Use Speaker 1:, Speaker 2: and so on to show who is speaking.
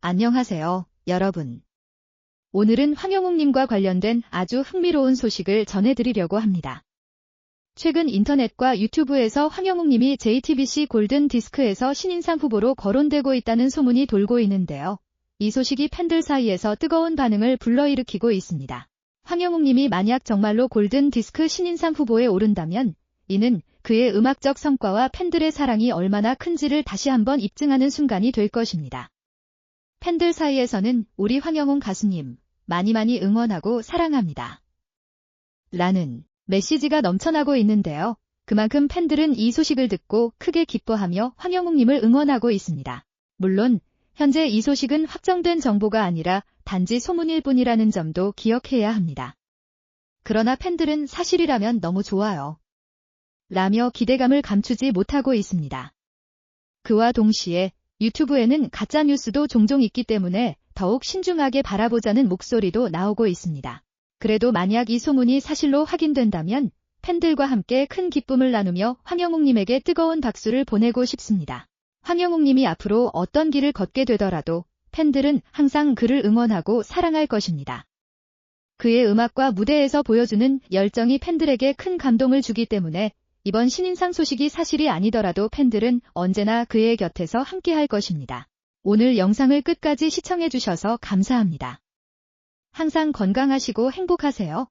Speaker 1: 안녕하세요, 여러분. 오늘은 황영웅님과 관련된 아주 흥미로운 소식을 전해드리려고 합니다. 최근 인터넷과 유튜브에서 황영웅님이 JTBC 골든 디스크에서 신인상 후보로 거론되고 있다는 소문이 돌고 있는데요. 이 소식이 팬들 사이에서 뜨거운 반응을 불러일으키고 있습니다. 황영웅님이 만약 정말로 골든 디스크 신인상 후보에 오른다면 이는 그의 음악적 성과와 팬들의 사랑이 얼마나 큰지를 다시 한번 입증하는 순간이 될 것입니다. 팬들 사이에서는 우리 황영웅 가수님 많이 많이 응원하고 사랑합니다. 라는 메시지가 넘쳐나고 있는데요. 그만큼 팬들은 이 소식을 듣고 크게 기뻐하며 황영웅님을 응원하고 있습니다. 물론 현재 이 소식은 확정된 정보가 아니라 단지 소문일 뿐이라는 점도 기억해야 합니다. 그러나 팬들은 사실이라면 너무 좋아요. 라며 기대감을 감추지 못하고 있습니다. 그와 동시에 유튜브에는 가짜뉴스도 종종 있기 때문에 더욱 신중하게 바라보자는 목소리도 나오고 있습니다. 그래도 만약 이 소문이 사실로 확인된다면 팬들과 함께 큰 기쁨을 나누며 황영웅님에게 뜨거운 박수를 보내고 싶습니다. 황영웅님이 앞으로 어떤 길을 걷게 되더라도 팬들은 항상 그를 응원하고 사랑할 것입니다. 그의 음악과 무대에서 보여주는 열정이 팬들에게 큰 감동을 주기 때문에 이번 신인상 소식이 사실이 아니더라도 팬들은 언제나 그의 곁에서 함께 할 것입니다. 오늘 영상을 끝까지 시청해주셔서 감사합니다. 항상 건강하시고 행복하세요.